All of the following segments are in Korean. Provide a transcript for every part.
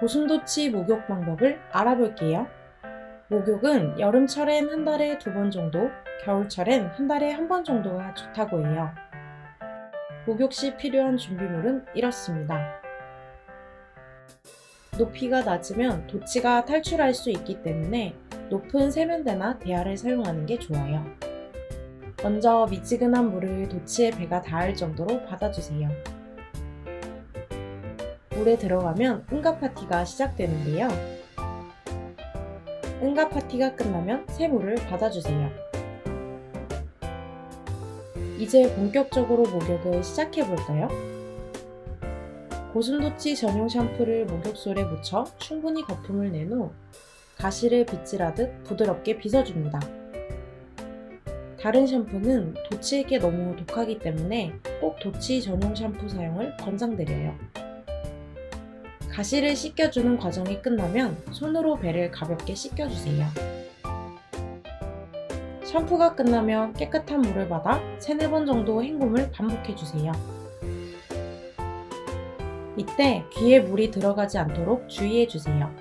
고순도치 목욕 방법을 알아볼게요. 목욕은 여름철엔 한 달에 두 번 정도, 겨울철엔 한 달에 한 번 정도가 좋다고 해요. 목욕 시 필요한 준비물은 이렇습니다. 높이가 낮으면 도치가 탈출할 수 있기 때문에 높은 세면대나 대야를 사용하는 게 좋아요. 먼저 미지근한 물을 도치의 배가 닿을 정도로 받아주세요. 물에 들어가면 응가 파티가 시작되는데요. 응가 파티가 끝나면 새 물을 받아주세요. 이제 본격적으로 목욕을 시작해 볼까요? 고순도치 전용 샴푸를 목욕솔에 묻혀 충분히 거품을 낸 후 가시를 빗질하듯 부드럽게 빗어줍니다. 다른 샴푸는 도치에게 너무 독하기 때문에 꼭 도치 전용 샴푸 사용을 권장드려요. 가시를 씻겨주는 과정이 끝나면 손으로 배를 가볍게 씻겨주세요. 샴푸가 끝나면 깨끗한 물을 받아 3, 4번 정도 헹굼을 반복해주세요. 이때 귀에 물이 들어가지 않도록 주의해주세요.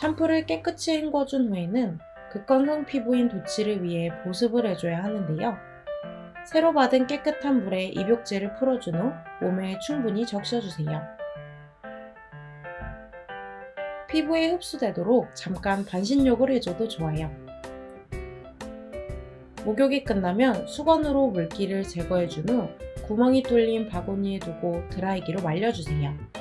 샴푸를 깨끗이 헹궈준 후에는 극건성 피부인 도치를 위해 보습을 해줘야 하는데요. 새로 받은 깨끗한 물에 입욕제를 풀어준 후 몸에 충분히 적셔주세요. 피부에 흡수되도록 잠깐 반신욕을 해줘도 좋아요. 목욕이 끝나면 수건으로 물기를 제거해준 후 구멍이 뚫린 바구니에 두고 드라이기로 말려주세요.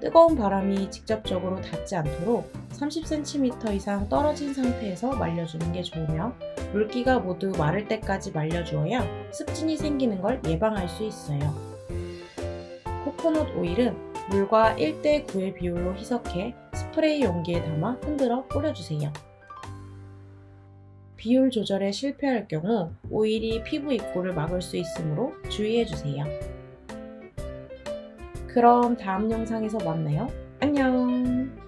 뜨거운 바람이 직접적으로 닿지 않도록 30cm 이상 떨어진 상태에서 말려주는 게 좋으며 물기가 모두 마를 때까지 말려주어야 습진이 생기는 걸 예방할 수 있어요. 코코넛 오일은 물과 1대 9의 비율로 희석해 스프레이 용기에 담아 흔들어 뿌려주세요. 비율 조절에 실패할 경우 오일이 피부 입구를 막을 수 있으므로 주의해주세요. 그럼 다음 영상에서 만나요. 안녕!